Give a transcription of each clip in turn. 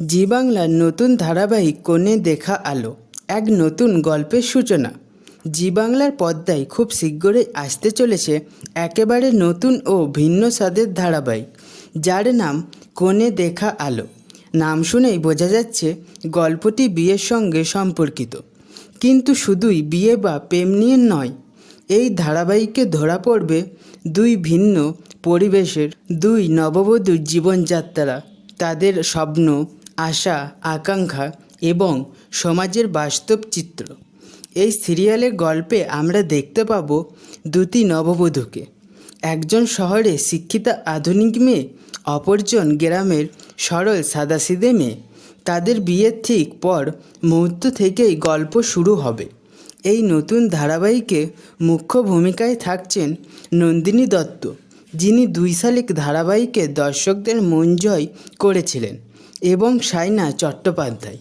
জি বাংলার নতুন ধারাবাহিক কোণে দেখা আলো, এক নতুন গল্পের সূচনা। জি বাংলার পর্দায় খুব শীঘ্রই আসতে চলেছে একেবারে নতুন ও ভিন্ন স্বাদের ধারাবাহিক, যার নাম কোণে দেখা আলো। নাম শুনেই বোঝা যাচ্ছে গল্পটি বিয়ের সঙ্গে সম্পর্কিত। কিন্তু শুধুই বিয়ে বা প্রেম নিয়ে নয়, এই ধারাবাহিকে ধরা পড়বে দুই ভিন্ন পরিবেশের, দুই নববধূর জীবনযাত্রা, তাদের স্বপ্ন আশা, আকাঙ্ক্ষা এবং সমাজের বাস্তব চিত্র। এই সিরিয়ালের গল্পে আমরা দেখতে পাবো দুটি নববধূকে। একজন শহরে শিক্ষিতা আধুনিক মেয়ে, অপরজন গ্রামের সরল সাদাসিদে মেয়ে। তাদের বিয়ের ঠিক পর মুহূর্ত থেকেই গল্প শুরু হবে। এই নতুন ধারাবাহিকে মুখ্য ভূমিকায় থাকছেন নন্দিনী দত্ত, যিনি দুই শালিক ধারাবাহিকে দর্শকদের মন জয় করেছিলেন। এবং সাইনা চট্টোপাধ্যায়।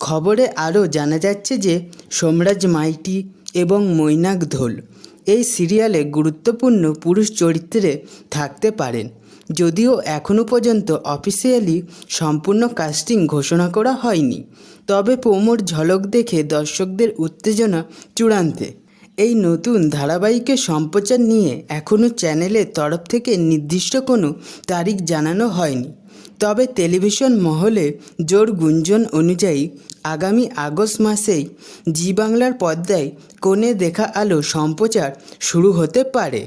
খবরে আরও জানা যাচ্ছে যে, সোমরাজ মাইটি এবং মৈনাক ধোল এই সিরিয়ালে গুরুত্বপূর্ণ পুরুষ চরিত্রে থাকতে পারেন। যদিও এখনও পর্যন্ত অফিসিয়ালি সম্পূর্ণ কাস্টিং ঘোষণা করা হয়নি। তবে প্রোমোর ঝলক দেখে দর্শকদের উত্তেজনা চূড়ান্তে। এই নতুন ধারাবাহিকের সম্প্রচার নিয়ে এখনও চ্যানেলের তরফ থেকে নির্দিষ্ট কোনো তারিখ জানানো হয়নি। তবে টেলিভিশন মহলে জোর গুঞ্জন অনুযায়ী আগামী আগস্ট মাসেই জি বাংলার পর্দায় কোণে দেখা আলো সম্প্রচার শুরু হতে পারে।